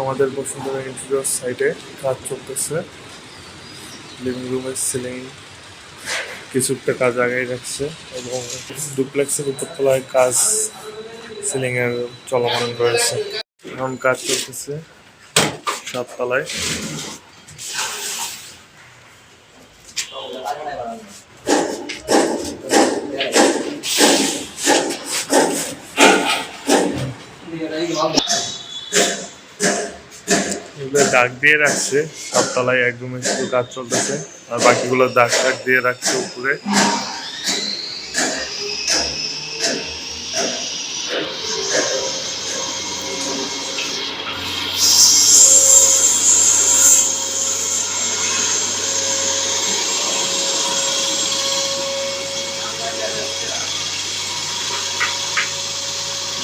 আমাদের বসুন্ধরা ইন্টেরিয়র সাইটে কাজ চলতেছে। লিভিং রুমের সিলিং কিছুটা কাজ আগাই রাখছে এবং ডুপ্লেক্সের উপরতলায় কাজ সিলিং এর চলমান রয়েছে। এখন কাজ চলতেছে সাততলায়। দাগ দিয়ে রাখছে সাততলায় এক রুমে শুধু কাজ চলতেছে, আর বাকিগুলো দাগ টাগ দিয়ে রাখছে উপরে।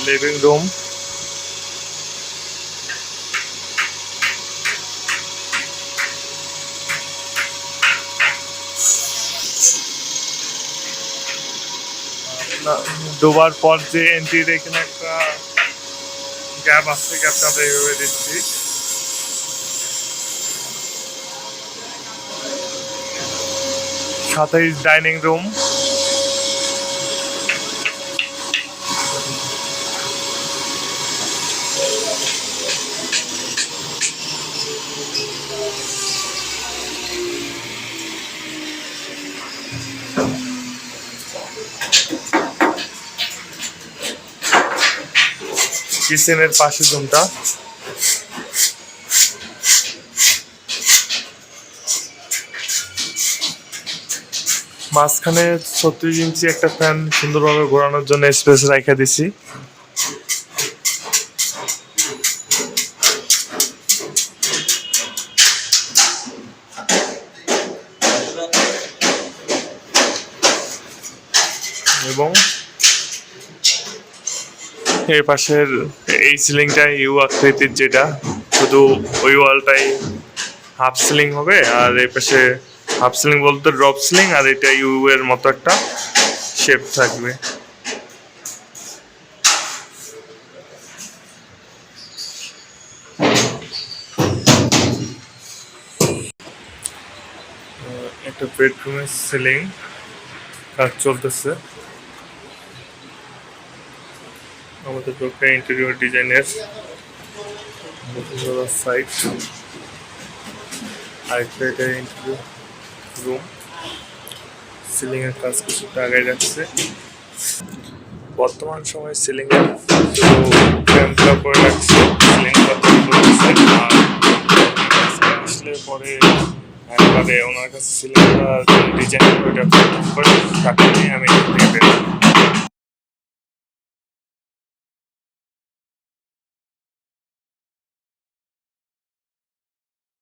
লিভিং রুম ডোবার পর যে এন্ট্রির এখানে একটা গ্যাপ আছে গ্যাপটা এইভাবে দিচ্ছি। সাথেই ডাইনিং রুম কিচেনের পাশে রুমটা। মাঝখানে ছত্রিশ ইঞ্চি একটা ফ্যান সুন্দরভাবে ঘোরানোর জন্য স্পেস রেখে দিছি। এবং এই পাশের এই সিলিংটা ইউ আকৃতির যেটা। শুধু ওই ওয়ালটাই হাফ সিলিং হবে, আর এই পাশে হাফ সিলিং বলতে ড্রপ সিলিং, আর এটা ইউ এর মতো একটা শেপ থাকবে। একটা বেডরুমের সিলিং কাজ চলতেছে। আমাদের দোকান ইন্টেরিয়র ডিজাইনের রুম সিলিং এর কাজ রাখছে বর্তমান সময়ে সিলিং এর রাখছে সিলিং পরে একবারে ওনার কাছে সিলিংটা ডিজাইন করে করে তাকে নিয়ে আমি